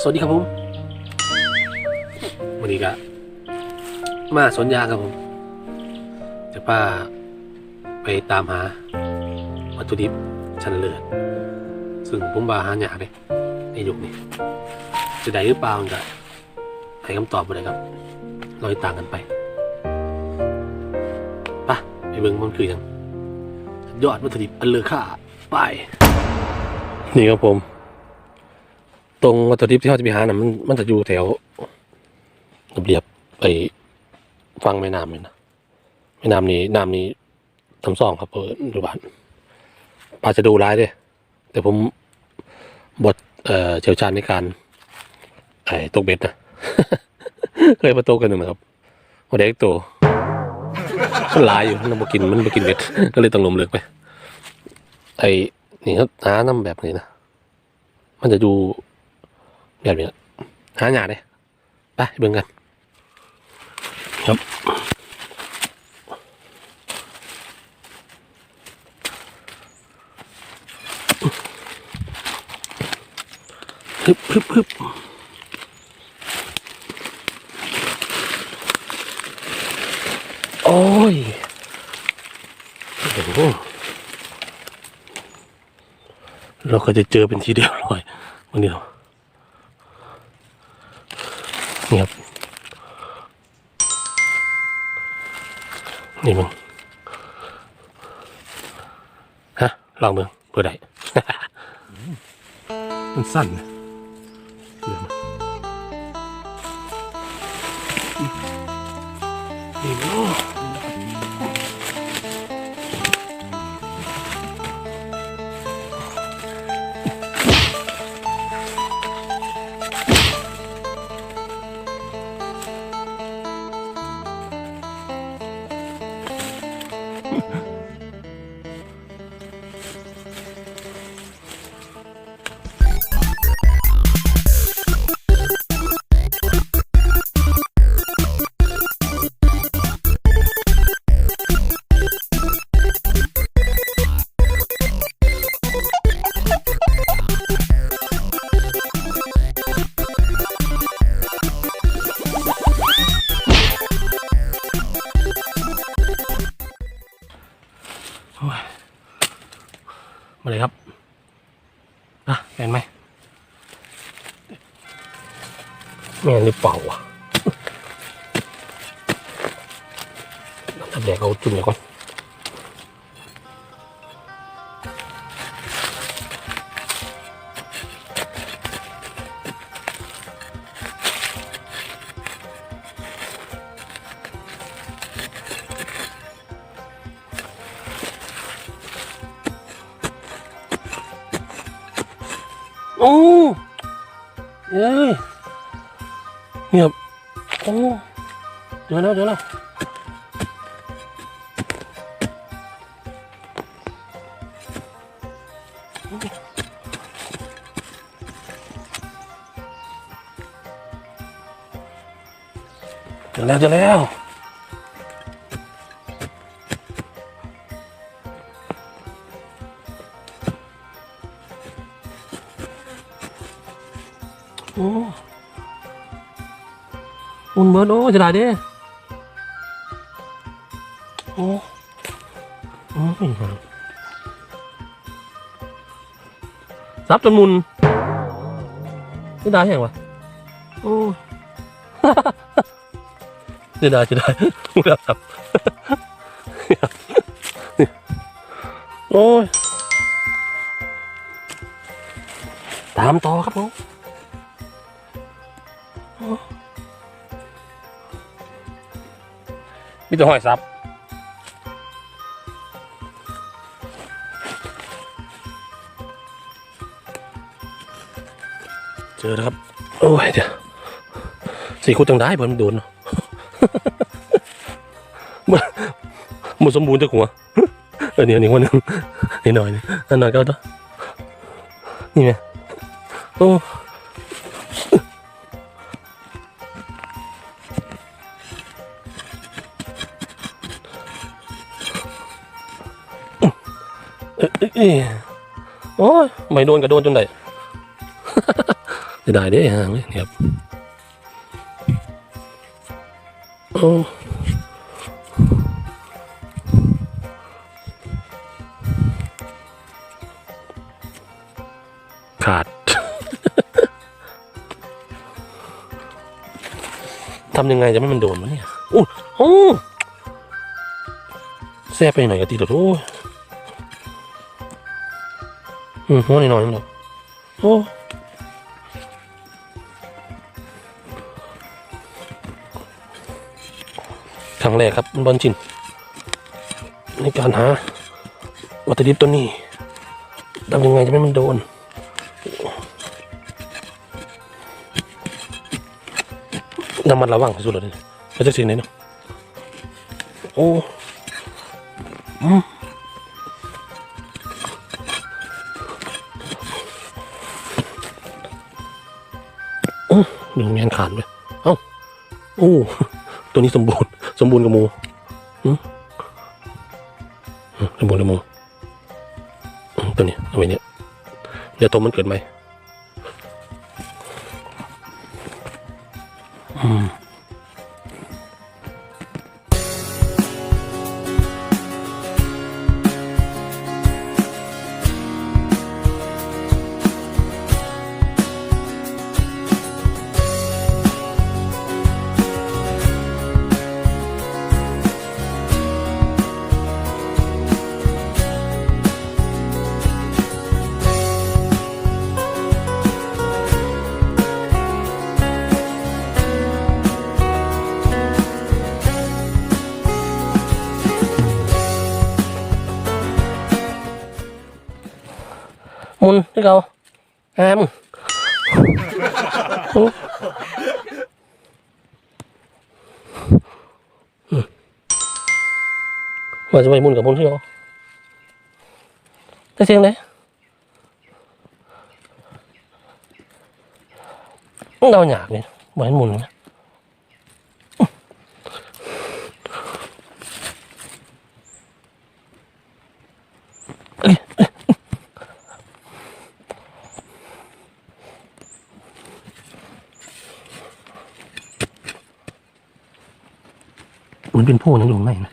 สวัสดีครับผมวันนี้ก็มาสวนยางครับผมจะป้าไปตามหาวัตถุดิบชั้นเลิศซึ่งผมว่าหายากเลยในยุคนี้ จะได้หรือเปล่าก็ให้คำตอบมาเลยครับลอยต่างกันไปไปไปเบิ่งมันคือหยังยอดวัตถุดิบอันเลอค่าไป นี่ครับผม ตรงวัตถุดิบที่เขาจะไปหานะมันมันจะอยู่แถวระเบียบไปฟังแม่น้ำเลยนะแม่น้ำนี้น้ำนี้ทำซองครับเปิดดูบ้านปลาจะดูร้ายด้วยแต่ผมบทเอ่อเชี่ยวชาญในการไอ้ตกเบ็ดนะเคยมาตกกันหนึ่งนะครับวันเด็กตัวมันหลายอยู่มันมากินมันมากินเบ็ด ก็เลยต้องลมเลิกไปไอ้นี่เขาหาน้ำแบบนี้นะมันจะดู แบบนี้หาหยาเลยไปเบิ่งกันครับฮึบฮึบฮึบโอ้ยโอ้เราก็จะเจอเป็นทีเดียวเลยวันเดียว นี่ครับ นี่มึงฮะลองมึงเพื่อได้มันสั้นนะเดี๋ยวมา มาเลยครับอะเห็นไหมแมนหรือเปล่าวะทำแดกเอาจุ่มก่อน โอ้เอ้ยเงียบโอ้เดี๋ยวแล้วเดี๋ยวแล้วเดี๋ยวแล้วเดี๋ยวแล้ว โอ้อุ่นเบิร์ดโอ้จะได้ด้โอ้โอ้ยซับจนมุนจะได้ยังวะโอ้จะได้จะได้มุนแล้วครับโอ้ยตามต่อครับผม มีแต่หอยซับเจอแล้วครับ โอ้ยเดี๋ยวสี่คู่ตังได้เพิ่นมันโดนเนาะมันมันสมบูรณ์จากหัวเออเนี่ยนี่คนหนึงนี่หน่อยนี่อันหน่อยก็ต้องนี่ไงโอ้ อ้ยเอ้ยโอ้ยไม่โดนก็โดนจนได้จะได้เด้ห่างเนี่ยครับโอ้ขาดทำยังไงจะไม่มันโดนวะเนี่ยโอ้โอ้แซ่ไปหน่อยกะตีตัวโอ้ อืมหัวหน่อยๆนั่นแหละโอ้ครั้งแรกครับบอลจินในการหาวัตถุดิบตัวนี้ทำยังไงจะไม่มันโดนระมัดระวังสุดเลยเขาจะสิ่งไหนเนาะโอ้อืม โอ้ดูงานขาดเลยเอ้าโอ้ตัวนี้สมบูรณ์สมบูรณ์กับหมูสมบูรณ์กับหมูตัวนี้เอาไว้เนี่ยเดี๋ยวตัวมันเกิดไหม มุนที่เราแอมว่าจะไปมุนกับมุนที่เราได้เสียงเลยเราอยากเลยเหมือนมุนนะ มือนเป็นผู้นั่งอยู่ข้างในนะ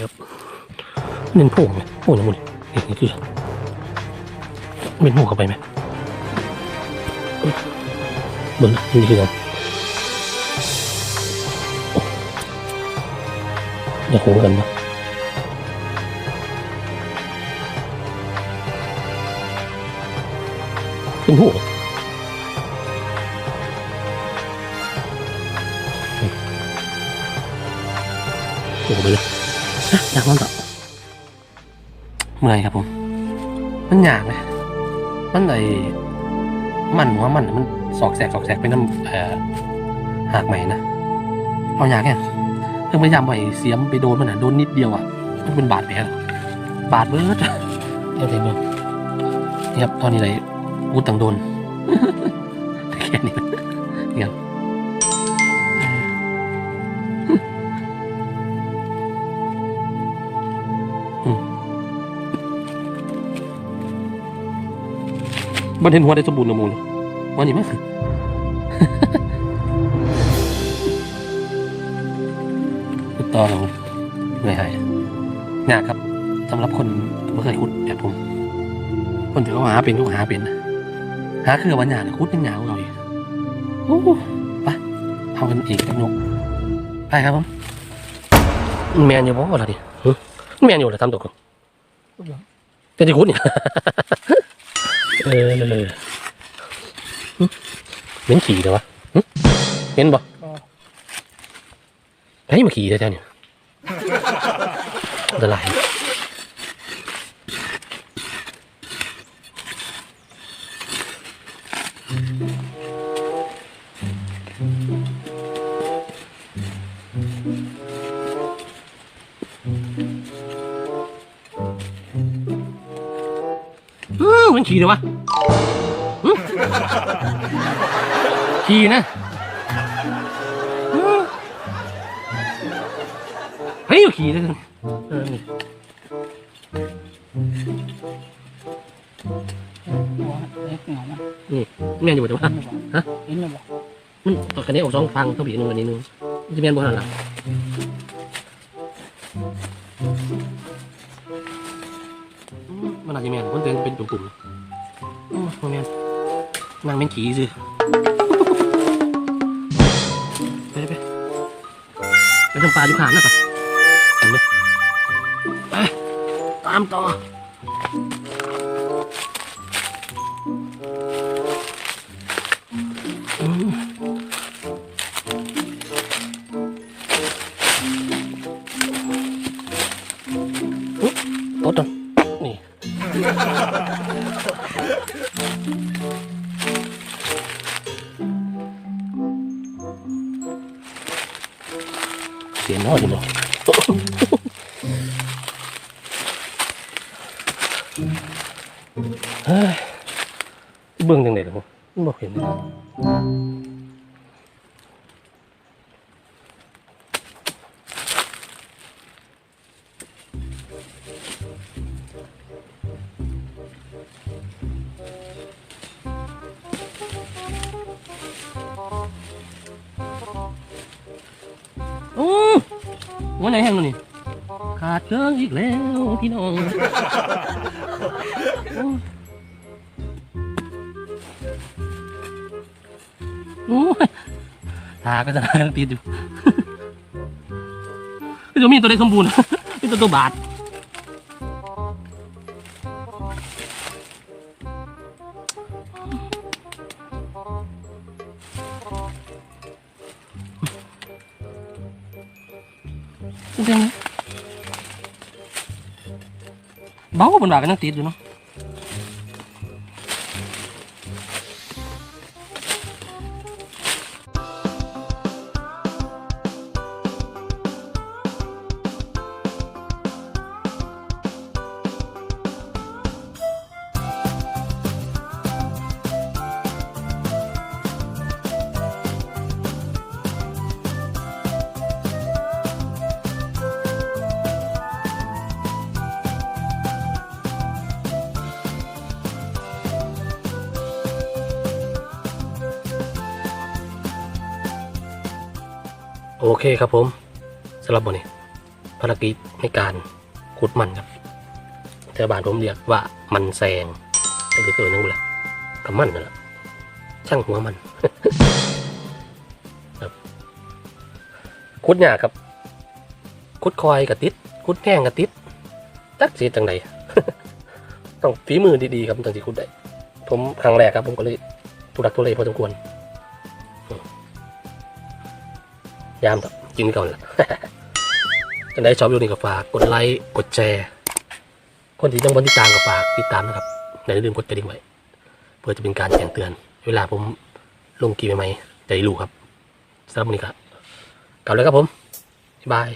ครับเป็นผู้ไหมผู้นะมุนนี่นี่คือเป็นผู้เข้าไปไหมบนนี่คืออะไรอยากรู้กันปะ เป็นหูโอ้โหไปเลยอะอยากนอนต่อเมื่อยครับผม มันยากไหมมันไอมันหัวมันมันสอกแสกสอกแสกเป็นน้ำเอ่อหากใหม่นะเอาอยากแค่เพิ่งพยายามไปเสียมไปโดนมันอะโดนนิดเดียวอะมันเป็นบาดแผลเหรอบาดเบิร์ดเดี๋ยวเดี๋ยวเดี๋ยวนี่ครับตอนนี้เลย กูต่างโดนแค่นี้เดี๋ยบันเห็นหัวได้สมบูรณ์นะมูลวันนี้มั้งต่อเราเหนื่อยหายยากครับสำหรับคนไม่เคยขุดแบบผม คนที่เขาหาเป็นก็หาเป็นนะ หาคือวันหยาดคุดยังหนาวเราอีกโอ้ไปเอากันอีกกันยกไปครับผมแมนอยู่บ่อะไรดิหึแมนอยู่เลยทำตกเป็นที่คุดเนี่ยเออหึเหม็นขี่เลยวะหึเหม็นบ่เฮ้ยมาขี่ได้แท้เนี่ยอันตราย ขี่เลยวะหึขี่นะอืมฮ้ยขี่เลยเออนี่หัวเล็กเหงามันแม่นอยู่แต่ว่าฮะ เห็นหรือเปล่ามันตัวคันนี้ออกสองฟังต้องบีหนึงอันนี้นึงมันจะแม่นบ่ทันล่ะอืมมันอาจจะแม่นคนเตือนเป็นตุ่มๆ อืมบ่แม่นนางเป็นขี่สิไปไปไปทำปลาอยู่ข้างหน้าปะเห็นไหมไปตามต่อ เฮ้ยเบื้องยังได๋ล่ะบ่บ่เห็นเลย ขาดเครื่องอีกแล้วพี่น้องโอ้ยทาก็จะได้ติดอยู่พี่ตัวมีตัวใดสมบูรณ์พี่ตัวตัวบาดจริง เบากว่าบนบากันยังติดอยู่เนาะ โอเคครับผมสำหรับวันนี้ภารกิจในการขุดมันครับแถวบ้านผมเรียกว่ามันแซงก็คือเกิดนั่นแหละกับมันนั่นแหละช่างหัวมันครับขุดยาครับขุดคอยกับติดขุดแห้งกับติดจักสีจังใดต้องฝีมือดีๆครับถึงจะขุดได้ ผมครั้งแรกครับผมก็เลยทุรักทุเลพอสมควร ยามต่อกินก่อนละกันได้ชอบอยู่นี่ก็ฝากกดไลค์กดแชร์คนที่ต้องบนติดตามก็ฝากติดตามนะครับอย่าลืมกดกระดิ่งไว้เพื่อจะเป็นการแจ้งเตือน เวลาผมลงกีใหม่ๆจะได้รู้ครับสำหรับวันนี้ครับกลับเลยครับผมบ๊ายบาย